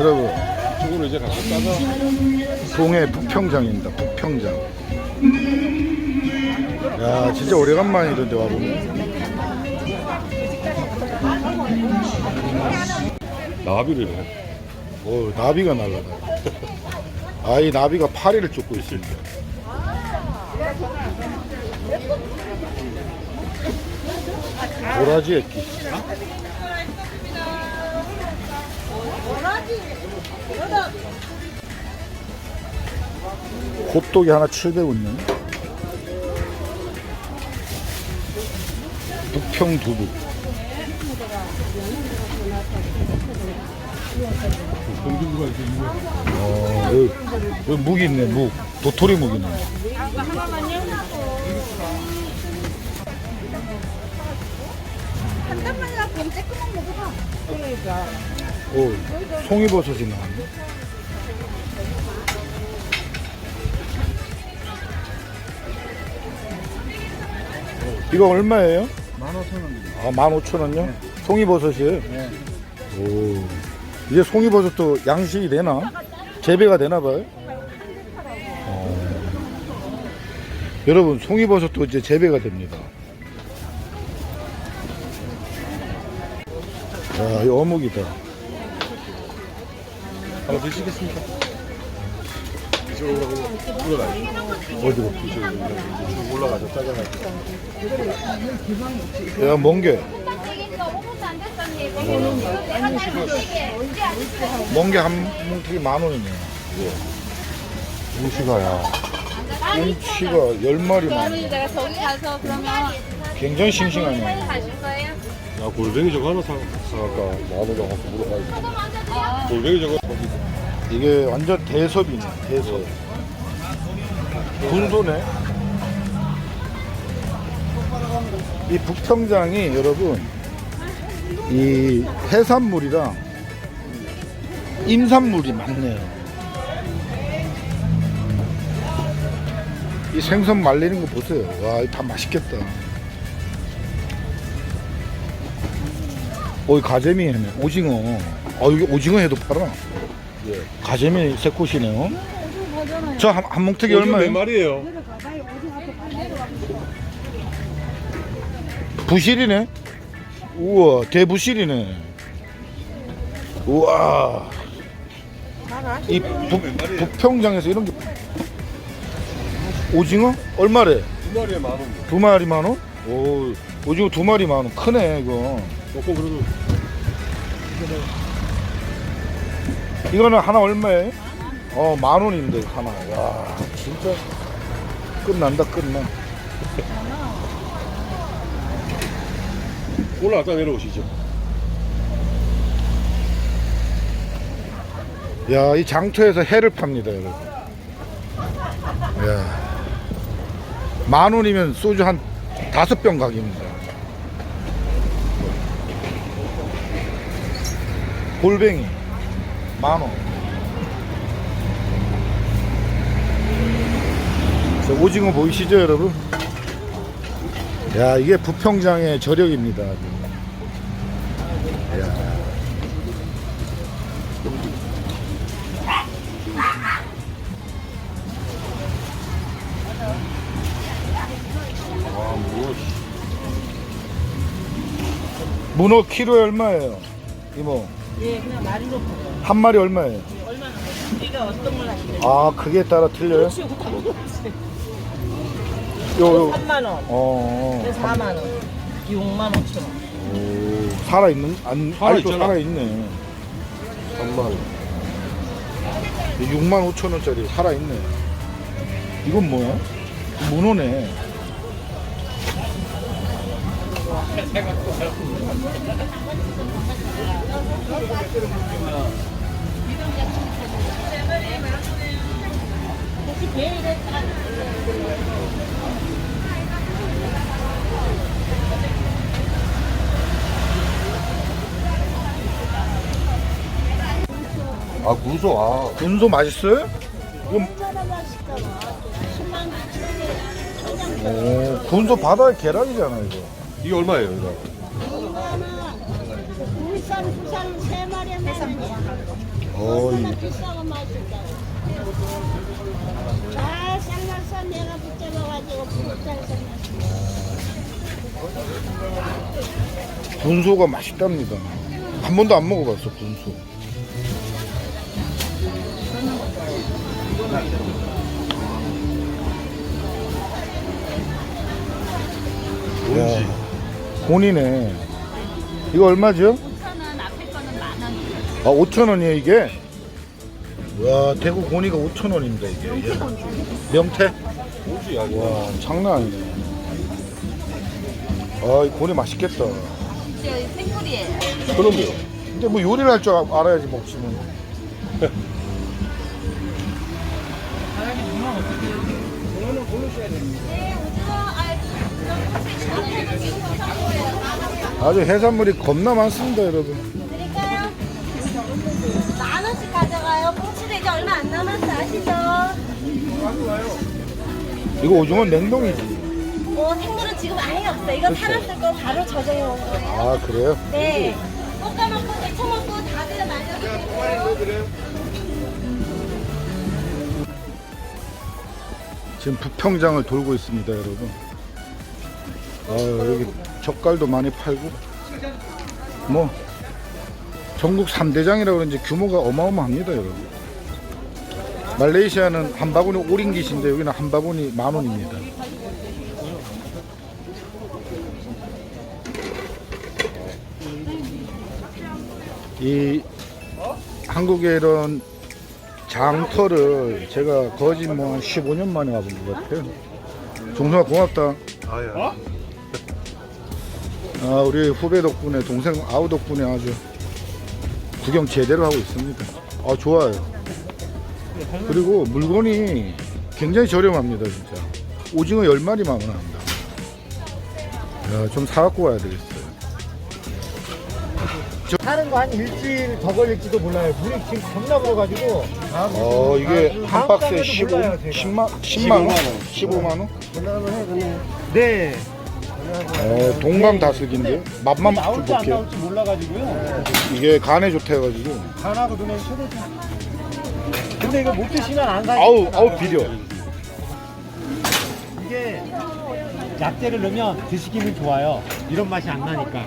여러분 이쪽으로 이제 갔다가 동해 북평장입니다. 북평장. 야 진짜 오래간만에 이런데 와보네. 나비를 해. 오 나비가 날라다. 아이 나비가 파리를 쫓고 있습니다. 도라지 액기. 호떡이 하나 700원이네. 북평 두부. 어, 여기, 여기 묵 있네, 묵. 도토리 묵 있네. 한 단만 갖고 쬐끄만 먹어봐. 그러니까. 오, 송이버섯이 나왔네. 이거 얼마예요? 15,000원입니다. 아, 15,000원요? 송이버섯이에요? 네. 오. 이제 송이버섯도 양식이 되나? 재배가 되나 봐요? 어. 여러분, 송이버섯도 이제 재배가 됩니다. 야, 이 어묵이다. 하나 드시겠습니까? 이쪽으로 올라가요. 어디로? 이쪽으로 올라가죠. 짜장면. 야, 멍게. 거 5분도 안 됐었니? 내가 잘 모르게 언제 안 됐어? 멍게 한 뭉툭이 만 원이네. 무시가야. 꽁치가 열 마리 만 원. 내가 저기 가서 그러면 굉장히 싱싱하네. 야, 골뱅이 저거 하나 사, 사갈까? 만원 가서 물어봐야지. 골뱅이 저거. 이게 완전 대섭이네. 대섭. 군소네. 이 북평장이 여러분 이 해산물이랑 임산물이 많네요. 이 생선 말리는 거 보세요. 와, 이다 맛있겠다. 어, 이 가재미 해네. 오징어. 아, 이게 오징어 해도 팔아. 예. 가재미 새꽃이네요. 저 한, 한 오징어 몇 얼마예요? 마리예요? 부실이네. 우와, 대부실이네. 우와. 이 북, 북평장에서 이런 게 오징어 얼마래? 두 마리에 만 원. 두 마리 만 원? 오, 오징어 두 마리 만 원. 크네 이거. 조금 그래도 이거는 하나 얼마예요? 어, 만 원인데 하나. 와, 진짜 끝난다 끝나. 올라갔다 내려오시죠. 야, 이 장터에서 해를 팝니다, 여러분. 야. 만 원이면 소주 한 다섯 병 가격입니다. 골뱅이 만 원. 저 오징어 보이시죠, 여러분? 야, 이게 부평장의 저력입니다. 야. 문어 키로에 얼마예요? 이모. 예, 그냥 마리로 먹어요. 한 마리 얼마예요? 얼마나? 이가 어떤 걸 하시는지. 아, 크기에 따라 틀려요? 혹시 이거 다 먹어보세요. 요, 요. 3만 원, 어, 그래서 4만 원, 6만 5천 원. 오, 살아있는? 안, 살아 아직도 있잖아. 살아있네. 3만 원. 6만 5천 원짜리 살아있네. 이건 뭐야? 문어네. 아, 군소, 아. 군소 맛있어요? 이건, 오, 군소 바다의 계란이잖아, 이거. 이게 얼마예요, 이거? 울산, 부산 세 마리 한 마리. 어이 비싸고 맛있다고. 아, 삶아서 내가 붙잡아가지고 부럽다고 분소가 맛있답니다. 한 번도 안 먹어봤어 분소. 야, 곤이네. 이거 얼마죠? 5천원 앞에 거는 만 원. 아, 5천 원이에요 이게. 와, 대구 곤이가 5천 원입니다 이게. 명태? 뭐지 야 와, 장난 아니네. 아, 이 곤이 맛있겠다. 저 생굴이에요. 그럼요 근데 뭐 요리를 할 줄 알아야지 먹지는. 네, 아, 아주 해산물이 겁나 많습니다, 여러분. 드릴까요? 만 원씩 가져가요. 봉치도 이제 얼마 안 남았어, 아시죠? 이거 오징어 냉동이지. 어, 생굴은 지금 아예 없어. 이거 그쵸. 팔았을 거 바로 저장해 온 거예요. 아, 그래요? 네. 볶아 먹고, 데쳐 먹고, 다들 말려주세요. 지금 부평장을 돌고 있습니다, 여러분. 아, 여기 젓갈도 많이 팔고. 뭐, 전국 3대장이라 그런지 규모가 어마어마합니다, 여러분. 말레이시아는 한 바구니 5링깃인데 여기는 한 바구니 만 원입니다. 이 한국에 이런 장터를 제가 거짓 뭐 15년 만에 와본 것 같아요. 종성아 고맙다. 아야 아, 우리 후배 덕분에 동생 아우 덕분에 아주 구경 제대로 하고 있습니다. 아 좋아요. 그리고 물건이 굉장히 저렴합니다 진짜. 오징어 10마리만 원합니다. 야, 좀 사갖고 와야 되겠어요. 하는 거 한 일주일 더 걸릴지도 몰라요. 물이 지금 겁나 불어가지고. 어 이게 아, 한 다음 박스에 달에도 15, 몰라요, 제가. 10만 10만 원, 15만 원? 네. 어, 동방 다슬기인데 맛만 좀 나올지 안 볼게요. 나올지 몰라가지고요. 이게 간에 좋다 해가지고 간하고 눈에 쳐도 근데 이거 못 드시면 안 가요. 아우 아우 비려. 이게 약재를 넣으면 드시기는 좋아요. 이런 맛이 안 나니까.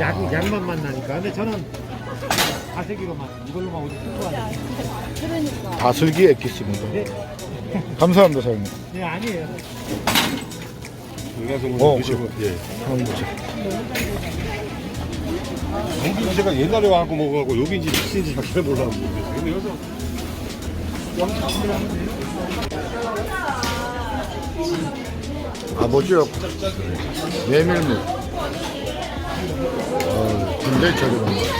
약, 약만 맛 나니까. 근데 저는 가세기로만 이걸로만 오직 승부하는 다슬기 액기스입니다. 네. 감사합니다 사장님. 네, 아니에요. 여기 가서 어, 뭐 드시고 예 한번 보자. 여기 제가 옛날에 와갖고 먹어갖고 여기인지 무슨지 잘 몰랐는데 근데 여기서 아버지요 메밀묵. 어, 굉장히 저렴합니다.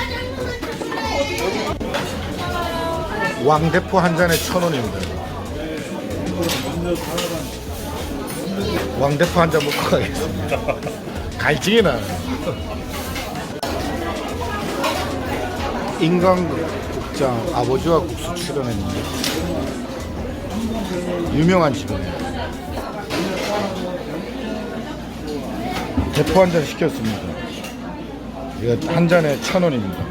왕대포 한 잔에 천 원입니다. 왕대포 한 잔 먹고 가겠습니다. 갈증이 나요. 인간극 극장 아버지와 국수 출연했는데 유명한 집입니다. 대포 한 잔 시켰습니다. 이거 한 잔에 천 원입니다.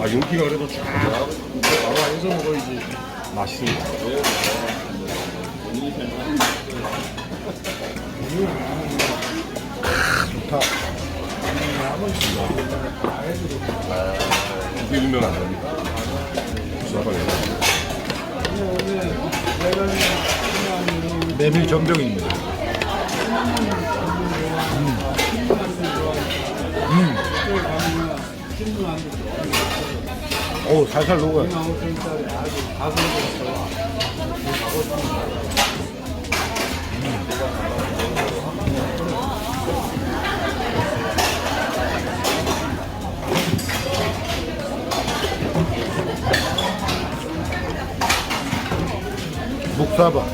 아 여기가 그래도 쫙 바로 안에서 먹어야지 맛있습니다 좋다. 이게 유명한 겁니다 메밀 전병입니다. 음. 음. 오, 살살 녹아요. 목사바.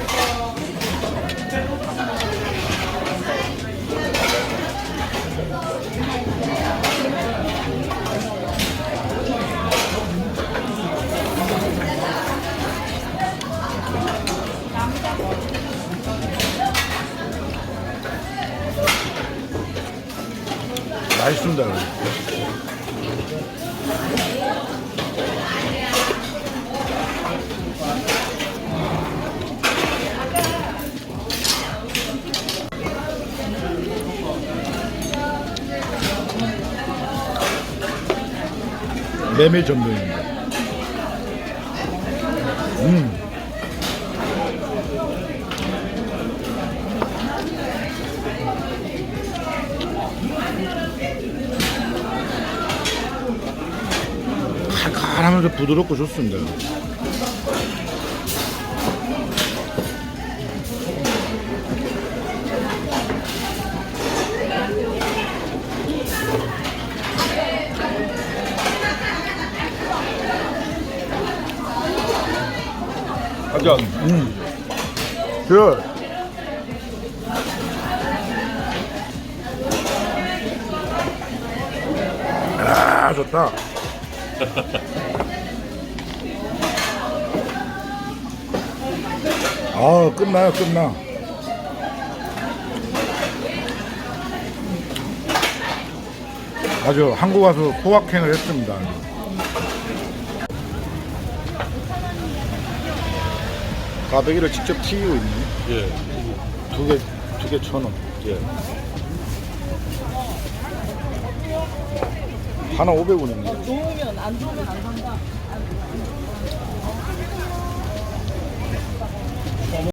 맛있습니다. 메밀 전병입니다. 음. 칼칼하면서 부드럽고 좋습니다. 한잔 음. 그 아, 좋다. 아, 끝나요, 끝나. 아주 한국 와서 소확행을 했습니다. 가베기를 직접 튀기고 있네. 예. 두 개, 두 개 천 원. 예. 하나 오백 원입니다. 좋으면 안 좋으면 안 산다.